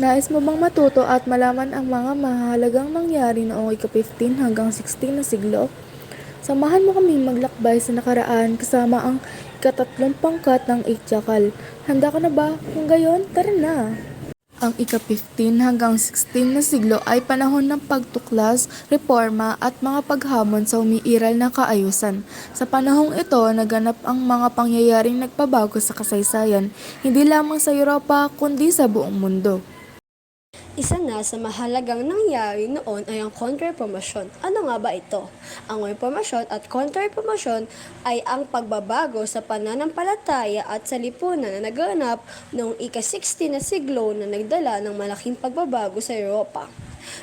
Nais mo bang matuto at malaman ang mga mahalagang nangyari noong ika-15 hanggang 16 na siglo? Samahan mo kaming maglakbay sa nakaraan kasama ang ikatatlong pangkat ng Itchakal. Handa ka na ba? Kung gayon, tara na! Ang ika-15 hanggang 16 na siglo ay panahon ng pagtuklas, reforma at mga paghamon sa umiiral na kaayusan. Sa panahong ito, naganap ang mga pangyayaring nagpabago sa kasaysayan, hindi lamang sa Europa kundi sa buong mundo. Isa na sa mahalagang nangyari noon ay ang kontra-reformasyon. Ano nga ba ito? Ang reformasyon at kontra-reformasyon ay ang pagbabago sa pananampalataya at sa lipunan na naganap noong ika-16 na siglo na nagdala ng malaking pagbabago sa Europa.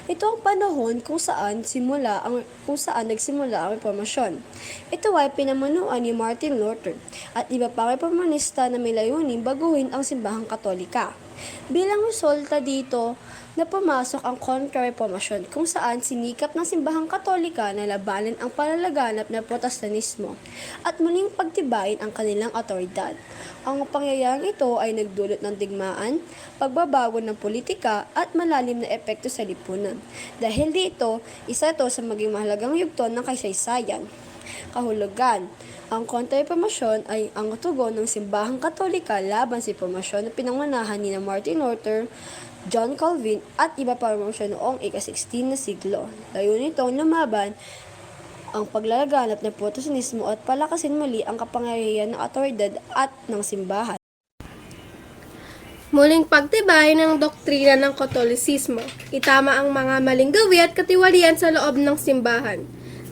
Ito ang panahon kung saan simula ang kung saan nagsimula ang reformasyon. Ito ay pinamunuan ni Martin Luther at iba pang reformanista na may layunin baguhin ang simbahang katolika. Bilang resulta dito, na pumasok ang kontra-reformasyon kung saan sinikap ng simbahang katolika na labanan ang palalaganap na protestanismo at muling pagtibayin ang kanilang autoridad. Ang pangyayaring ito ay nagdulot ng digmaan, pagbabago ng politika at malalim na epekto sa lipunan. Dahil dito, isa ito sa maging mahalagang yugto ng kaysaysayan. Kahulugan ang kontra-reformasyon ay ang tugon ng simbahang katolika laban sa reformasyon na pinangunahan ni Martin Luther, John Calvin at iba pa reformasyon noong ika-16 na siglo. Layunin nitong lumaban ang paglalaganap ng protestantismo at palakasin muli ang kapangyarihan ng autoridad at ng simbahan. Muling pagtibay ng doktrina ng Katolisismo. Itama ang mga maling gawi at katiwalian sa loob ng simbahan.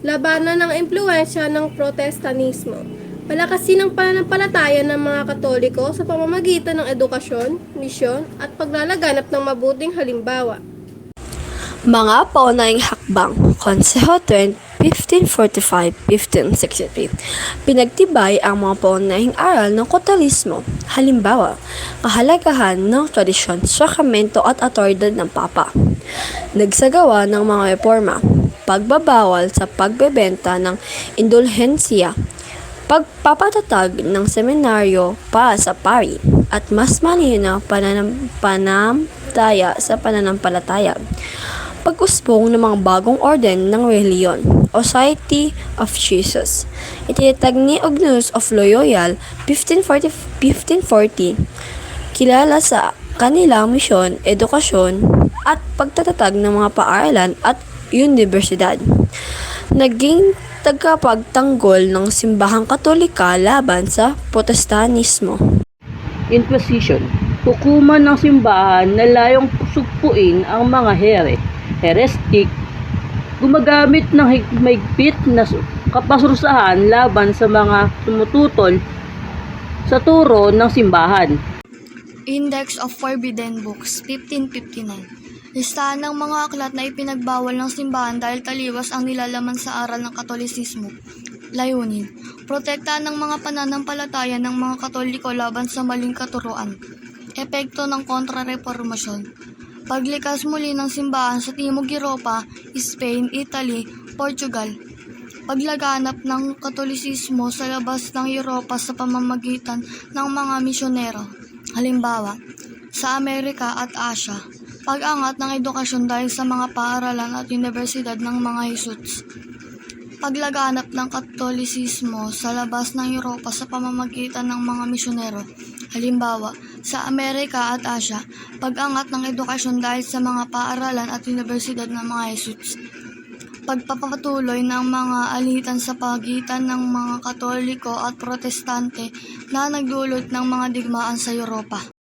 Labanan ng impluensya ng protestanismo. Palakasin ang pananampalataya ng mga Katoliko sa pamamagitan ng edukasyon, misyon, at paglalaganap ng mabuting halimbawa. Mga paunahing hakbang, Consejo 20, 1545-1563. Pinagtibay ang mga paunahing aral ng Katolismo. Halimbawa, kahalagahan ng tradisyon, sakramento at autoridad ng Papa. Nagsagawa ng mga reforma, pagbabawal sa pagbebenta ng indulhensya, pagpapatatag ng seminaryo para sa pari, at mas malinaw pananam, panamtaya sa pananampalataya pag-usbong ng mga bagong orden ng reliyon, Society of Jesus. Itinatag ni Agnus of Loyola 1540, 1540 kilala sa kanilang misyon, edukasyon, at pagtatatag ng mga paaralan at universidad. Naging tagapagtanggol ng simbahang katolika laban sa protestanismo. Inquisition, hukuman ng simbahan na layong sugpuin ang mga here, heretic, gumagamit ng hig- mahigpit na su- kapasrusahan laban sa mga tumututol sa turo ng simbahan. Index of Forbidden Books, 1559. Listahan ng mga aklat na ipinagbawal ng simbahan dahil taliwas ang nilalaman sa aral ng katolisismo. Layunin, protektahan ng mga pananampalataya ng mga katoliko laban sa maling katuruan. Epekto ng kontrareformasyon. Paglikas muli ng simbahan sa Timog Europa, Spain, Italy, Portugal. Paglaganap ng katolisismo sa labas ng Europa sa pamamagitan ng mga misyonero. Halimbawa, sa Amerika at Asya, pag-angat ng edukasyon dahil sa mga paaralan at universidad ng mga Jesuits. Paglaganap ng katolisismo sa labas ng Europa sa pamamagitan ng mga misyonero. Halimbawa, sa Amerika at Asya, pag-angat ng edukasyon dahil sa mga paaralan at universidad ng mga Jesuits pagpapatuloy ng mga alitan sa pagitan ng mga Katoliko at Protestante na nagdulot ng mga digmaan sa Europa.